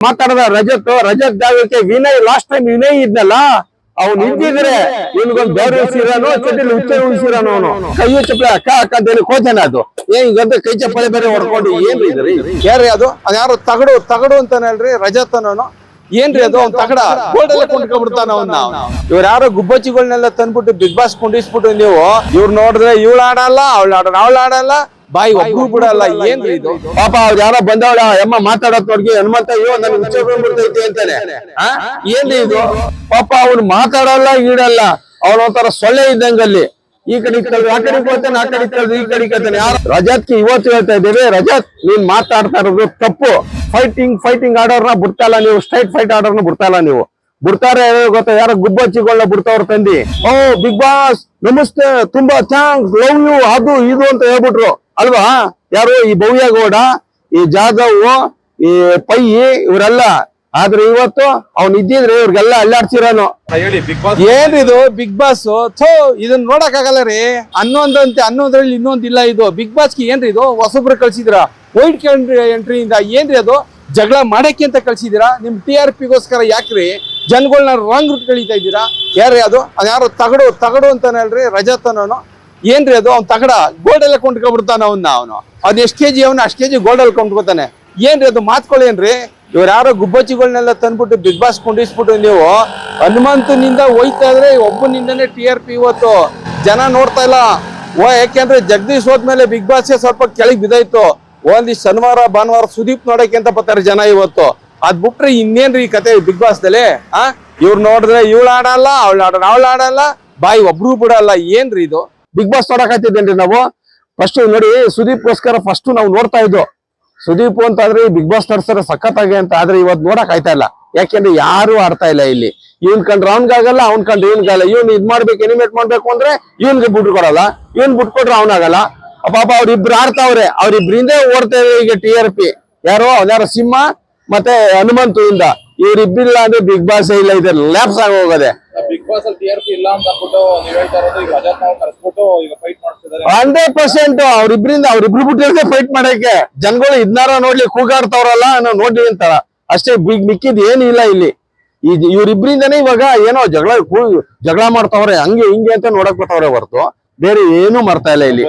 ಮಾತಾಡದ ರಜತ್ ರಜತ್ ಜಾಗಕ್ಕೆ Vinay last time Vinay ಇದ್ನಲ್ಲ ಅವ್ನು ಇದ್ದಿದ್ರೆ ಇವ್ನಿಗೊಂದು ಬೇರೆ ಉಳಿಸಿರೋನು ಚಟಿಲ್ ಉಚ್ಚ ಉಳಿಸಿರೋನು ಅವನು. ಕೈ ಚಪ್ಪಲಿ ಅಕ್ಕ ಅಕ್ಕ ಅಂತೇಳಿ ಕೋಚನ ಅದು. ಏನ್ ಈಗ ಕೈ ಚಪ್ಪಳೆ ಬೇರೆ ಹೊಡ್ಕೊಂಡು ಏನ್ ಇದ್ರಿ ಯಾರ್ರಿ ಅದು? ಅದ್ಯಾರು ತಗಡು ತಗಡು ಅಂತಾನೆ ಹೇಳ್ರಿ ರಜತ್ ಅನ್ನೋನು. ಏನ್ರಿ ಅದು? ಅವ್ನ್ ತಗಡ? ಎಲ್ಲ ಕೊಂಡ್ಕೊಂಡ್ಬಿಡ್ತಾನ ಅವ್ನ ಇವ್ರ ಯಾರೋ ಗುಬ್ಬಚ್ಚಿಗಳನ್ನೆಲ್ಲ ತಂದ್ಬಿಟ್ಟು ಬಿಗ್ ಬಾಸ್ ಕುಂಡಿಸ್ಬಿಟ್ಟು ನೀವು. ಇವ್ರು ನೋಡಿದ್ರೆ ಇವಳು ಆಡಲ್ಲ ಅವಳು ಆಡೋಣ ಅವಳು ಆಡಲ್ಲ ಬಾಯಿ ಒಬ್ರು ಬಿಡಲ್ಲ ಏನ್ರಿ ಇದು? ಪಾಪ ಅವ್ರು ಯಾರೋ ಬಂದವಳ ಅಮ್ಮ ನೋಡ್ಗಿ ಹನುಮಂತ ಅಯ್ಯೋ ನನ್ ಹುಚ್ಚ ಬಂದ್ಬಿಡ್ತೈತಿ ಅಂತಾನೆ. ಆ? ಏನ್ರಿ ಇದು? ಪಾಪ ಅವ್ನು ಮಾತಾಡಲ್ಲ ಈಡಲ್ಲ. ಅವನ ಒಂಥರ ಸೊಳ್ಳೆ ಇದ್ದಂಗಲ್ಲಿ. ಈ ಕಡೆ ಕಳ್ದು ಆ ಕಡೆ ಹೋಗ್ತಾನೆ ಆ ಕಡೆ ಕೇಳಿದ್ರು ಈ ಕಡೆ ಕೇಳ್ತಾನೆ ಯಾರು? ರಜತ್ಗೆ ಇವತ್ತು ಹೇಳ್ತಾ ಇದ್ದೇವೆ ರಜತ್ ನೀನ್ ಮಾತಾಡ್ತಾ ಇರೋದು ತಪ್ಪು. ಫೈಟಿಂಗ್ ಫೈಟಿಂಗ್ ಆಡೋರ್ನ ಬಿಡ್ತಾ ಇಲ್ಲ ನೀವು ಸ್ಟ್ರೈಟ್ ಫೈಟ್ ಆಡೋರ್ನ ಬಿಡ್ತಾ ಇಲ್ಲ ನೀವು. ಬಿಡ್ತಾರೆ ಗೊತ್ತಾ ಯಾರೋ ಗುಬ್ಬಚ್ಚಿಗಳನ್ನ ಬಿಡ್ತಾವ್ರ ತಂದಿ. ಓ ಬಿಗ್ ಬಾಸ್ ನಮಸ್ತೆ ತುಂಬಾ ಥ್ಯಾಂಕ್ಸ್ ಲವ್ ಯು ಅದು ಇದು ಅಂತ ಹೇಳ್ಬಿಟ್ರು. ಅಲ್ವಾ? ಯಾರು ಈ ಭವ್ಯಗೌಡ ಈ ಜಾಧವ್ ಈ ಪೈ ಇವರೆಲ್ಲ. ಆದ್ರೆ ಇವತ್ತು ಅವ್ನು ಇದ್ದಿದ್ರೆ ಇವ್ರಿಗೆಲ್ಲ ಅಲ್ಲಾಡ್ಸಿರೋನು. ಹೇಳಿ ಬಿಗ್ ಬಾಸ್ ಏನ್ರಿದು ಬಿಗ್ ಬಾಸ್ ಥೋ ಇದನ್ನ ನೋಡಕ್ ಆಗಲ್ಲ ರೀ ಹನ್ನೊಂದಂತೆ ಹನ್ನೊಂದ್ರಲ್ಲಿ ಇನ್ನೊಂದಿಲ್ಲ ಇದು. ಬಿಗ್ ಬಾಸ್ಗೆ ಏನ್ರಿ ಇದು? ಹೊಸಬ್ರು ಕಳ್ಸಿದಿರ ವೈಟ್ ಎಂಟ್ರಿಯಿಂದ ಏನ್ರಿ ಅದು? ಜಗಳ ಮಾಡಕ್ಕೆ ಅಂತ ಕಳ್ಸಿದಿರಾ ನಿಮ್ ಟಿ ಆರ್ ಪಿಗೋಸ್ಕರ ಯಾಕ್ರಿ? ಜನಗಳನ್ನ ರಾಂಗ್ ರೂಟ್ ಕಳೀತಾ ಇದ್ದೀರಾ? ಯಾರ್ರಿ ಅದು? ಅದ್ಯಾರು ತಗಡು ತಗಡು ಅಂತಾನೆ ಅಲ್ರಿ ರಜತ್ ಅನ್ನೋನು ಏನ್ರಿ ಅದು? ಅವ್ನು ತಗಡ ಗೋಲ್ಡ್ ಎಲ್ಲ ಕೊಂಡ್ಕೊಬಿಡ್ತಾನ ಅವನ್ನ ಅವನು. ಅದ್ ಎಷ್ಟು ಕೆಜಿ ಅವನು? ಅಷ್ಟು ಕೆಜಿ ಗೋಲ್ಡ್ ಅಲ್ಲಿ ಕೊಂಡ್ಕೊತಾನೆ. ಏನ್ರಿ ಅದು ಮಾತ್ಕೊಳ್ಳೇನ್ರಿ ಇವ್ರು ಯಾರೋ ಗುಬ್ಬಚ್ಚಿಗಳನ್ನೆಲ್ಲ ತಂದ್ಬಿಟ್ಟು ಬಿಗ್ ಬಾಸ್ ಕೊಂಡಿಸ್ಬಿಟ್ಟು ನೀವು. ಹನುಮಂತನಿಂದ ಹೋಯ್ತಾ ಇದ್ರೆ ಒಬ್ಬನಿಂದನೇ ಟಿ ಆರ್ ಪಿ ಇವತ್ತು. ಜನ ನೋಡ್ತಾ ಇಲ್ಲ. ಓ, ಯಾಕೆಂದ್ರೆ ಜಗದೀಶ್ ಹೋದ್ಮೇಲೆ ಬಿಗ್ ಬಾಸ್ ಸ್ವಲ್ಪ ಕೆಳಗೆ ಬಿದ್ದಾಯ್ತು. ಒಂದ್ ಶನಿವಾರ, ಭಾನುವಾರ ಸುದೀಪ್ ನೋಡಕ್ಕೆ ಅಂತ ಬರ್ತಾರೆ ಜನ ಇವತ್ತು. ಅದ್ ಬಿಟ್ರೆ ಇನ್ನೇನ್ರಿ ಈ ಕತೆ ಬಿಗ್ ಬಾಸ್ ದಲ್ಲಿ ಆ? ಇವ್ರು ನೋಡಿದ್ರೆ ಇವಳು ಆಡಲ್ಲ ಅವಳು ಆಡಲ್ಲ ಅವಳು ಆಡಲ್ಲ ಬಾಯಿ ಒಬ್ರು ಬಿಡಲ್ಲ. ಏನ್ರಿ ಇದು? ಬಿಗ್ ಬಾಸ್ ನೋಡಕ್ ನಾವು? ಫಸ್ಟ್ ನೋಡಿ, ಸುದೀಪ್ಗೋಸ್ಕರ ಫಸ್ಟ್ ನಾವು ನೋಡ್ತಾ ಇದ್ವು. ಸುದೀಪ್ ಅಂತ ಆದ್ರೆ ಬಿಗ್ ಬಾಸ್ ತರ್ಸರ ಸಖತ್ತಾಗಿ ಅಂತ ಆದ್ರೆ ಇವತ್ತು ನೋಡಕ್ ಆಯ್ತಾ ಇಲ್ಲ. ಯಾಕೆಂದ್ರೆ ಯಾರು ಆಡ್ತಾ ಇಲ್ಲ ಇಲ್ಲಿ. ಇವ್ನ್ ಕಂಡ್ರೆ ಅವನ್ಗಾಗಲ್ಲ ಅವ್ನ್ ಕಂಡ್ರೆ ಇವನ್ಗಾಗಲ್ಲ ಇವ್ನ್ ಇದ್ ಮಾಡ್ಬೇಕು ಎನಿಮೇಟ್ ಮಾಡ್ಬೇಕು ಅಂದ್ರೆ ಇವನ್ಗೆ ಬಿಟ್ಟು ಕೊಡಲ್ಲ. ಇವ್ನ್ ಬಿಟ್ಕೊಟ್ರೆ ಅವನಾಗಲ್ಲ ಪಾಪ ಅವ್ರಿಬ್ರು ಆಡ್ತಾವ್ರೆ. ಅವ್ರಿಬ್ರಿಂದ ಓಡ್ತೇವೆ ಈಗ ಟಿ ಆರ್ ಪಿ ಯಾರು ಯಾರೋ ಸಿಂಹ ಮತ್ತೆ ಹನುಮಂತು ಇಂದ ಇವ್ರಿಬ್ಬಿಲ್ಲ ಅಂದ್ರೆ ಬಿಗ್ ಬಾಸ್ ಇಲ್ಲ ಇದೆ ಲ್ಯಾಪ್ಸ್ ಆಗಿ ಹೋಗೋದೆ. ಬಿಗ್ ಬಾಸ್ ಅಲ್ಲಿ ಟಿಆರ್ಪಿ ಇಲ್ಲ ಅಂತ ಅಂದ್ಬಿಟ್ಟು ನೀವು ಹೇಳ್ತಾ ಇರೋದು ಈಗ ರಜತ್ ನಾವು ಕರ್ಸ್ಬಿಟ್ಟು ಈಗ ಫೈಟ್ ಮಾಡ್ತಿದ್ದಾರೆ. ಹಂಡ್ರೆಡ್ ಪರ್ಸೆಂಟ್ ಅವ್ರಿಬ್ರಿಂದ ಅವ್ರಿಬ್ರು ಬಿಟ್ಟಿರೋದೇ ಫೈಟ್ ಮಾಡಕ್ಕೆ. ಜನಗಳು ಇದ್ನಾರ ನೋಡ್ಲಿ ಕೂಗಾಡ್ತಾವ್ರಲ್ಲ ನಾವು ನೋಡ್ಲಿ ಅಂತಾರ. ಅಷ್ಟೇ ಬಿಗ್ ಮಿಕ್ಕಿದ್ ಏನು ಇಲ್ಲ ಇಲ್ಲಿ. ಇವ್ರಿಬ್ರಿಂದನೇ ಇವಾಗ ಏನೋ ಜಗಳ ಜಗಳ ಮಾಡ್ತಾವ್ರೆ ಹಂಗೆ ಹಿಂಗೆ ಅಂತ ನೋಡಕ್ ಬರ್ತಾವ್ರೆ ಹೊರ್ತು. ಬೇರೆ ಏನು ಮಾಡ್ತಾ ಇಲ್ಲ ಇಲ್ಲಿ.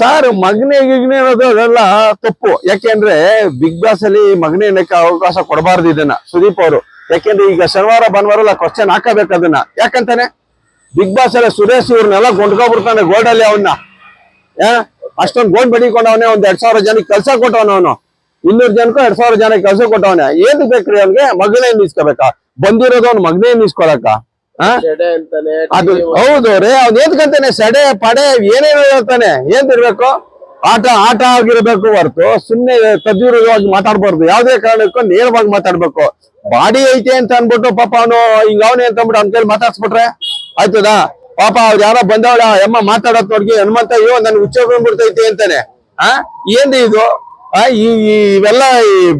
ಸರ್ ಮಗನೇ ಗಿಗ್ನೆ ಅನ್ನೋದು ಅದೆಲ್ಲ ತಪ್ಪು. ಯಾಕೆಂದ್ರೆ ಬಿಗ್ ಬಾಸ್ ಅಲ್ಲಿ ಮಗ್ನಿ ಅನ್ನಕ್ಕೆ ಅವಕಾಶ ಕೊಡಬಾರ್ದು ಇದನ್ನ ಸುದೀಪ್ ಅವರು. ಯಾಕೆಂದ್ರೆ ಈಗ ಶನಿವಾರ ಭಾನುವಾರ ಎಲ್ಲ ಕ್ವಶನ್ ಹಾಕಬೇಕು ಅದನ್ನ. ಯಾಕಂತಾನೆ? ಬಿಗ್ ಬಾಸ್ ಅಲ್ಲಿ ಸುರೇಶ್ ಇವ್ರನ್ನೆಲ್ಲ ಗೊಂಡ್ಕೊಬಿಡ್ತಾನೆ ಗೋಲ್ಡಲ್ಲಿ ಅವನ್ನ ಅಷ್ಟೊಂದು ಗೋಲ್ಡ್ ಬಡಿಕೊಂಡವನೆ ಒಂದ್ ಎರಡ್ ಸಾವಿರ ಜನಕ್ಕೆ ಕೆಲಸ ಕೊಟ್ಟವನ ಅವನು. ಇನ್ನೂರು ಜನಕ್ಕೂ ಎರಡ್ ಸಾವಿರ ಜನಕ್ಕೆ ಕೆಲಸ ಕೊಟ್ಟವನೆ. ಏನ್ ಬೇಕ್ರಿ ಅವ್ನಿಗೆ? ಮಗನೇ ನಿಲ್ಸ್ಕೋಬೇಕಾ ಬಂದಿರೋದು ಅವ್ನ ಮಗನೇ ನಿಸ್ಕೊಳಕ ಆ ಅದು ಹೌದು ರೇ ಅವ್ನು ಏತ್ಕಂತಾನೆ ಸಡೆ ಪಡೆ ಏನೇನು ಹೇಳ್ತಾನೆ. ಏನ್ ಇರ್ಬೇಕು ಆಟ ಆಟ ಆಗಿರ್ಬೇಕು ಹೊರತು ಸುಮ್ನೆ ತದ್ವಿರುವಾಗಿ ಮಾತಾಡ್ಬಾರ್ದು. ಯಾವ್ದೇ ಕಾರಣಕ್ಕೂ ನೇರವಾಗಿ ಮಾತಾಡ್ಬೇಕು. ಬಾಡಿ ಐತೆ ಅಂತ ಅನ್ಬಿಟ್ಟು ಪಾಪ ಅವನು ಹಿಂಗ ಅವನೇ ಅಂತ ಅಂದ್ಬಿಟ್ಟು ಅವ್ನ ಕೈಲಿ ಮಾತಾಡ್ಸ್ಬಿಟ್ರೆ ಆಯ್ತದಾ? ಪಾಪ ಅವ್ರು ಯಾರೋ ಬಂದವಳ ಅಮ್ಮ ಮಾತಾಡತ್ ನೋಡ್ಗಿ ಹನುಮಂತ ಅಯ್ಯೋ ನನ್ ಉಚ್ಚ ಬಂದ್ಬಿಡ್ತೈತಿ ಅಂತಾನೆ. ಆ? ಏನ್ರಿ ಇದು? ಆ ಈ- ಇವೆಲ್ಲ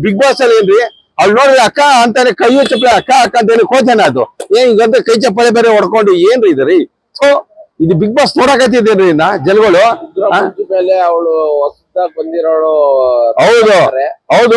ಬಿಗ್ ಬಾಸ್ ಅಲ್ಲಿ ಏನ್ರಿ? ಅವ್ಳು ನೋಡಿದ್ರೆ ಅಕ್ಕ ಅಂತಾನೆ ಕೈ ಚಪ್ಪಲಿ ಅಕ್ಕ ಅಕ್ಕ ಅಂತ ಹೇಳಿ ಕೋಚನ ಅದು. ಏನ್ ಹಿಂಗಂತ ಕೈ ಚಪ್ಪಲಿ ಬೇರೆ ಹೊಡ್ಕೊಂಡು ಏನ್ರಿ ಇದ್ರಿ ರೀ? ಸೊ ಇದು ಬಿಗ್ ಬಾಸ್ ನೋಡಕತ್ತಿದ್ದೇನ್ರಿ ಇನ್ನ ಜನಗಳು? ಮೇಲೆ ಅವಳು ಹೊಸದಾಗಿ ಬಂದಿರೋಳು ಹೌದು. ಹೌದು.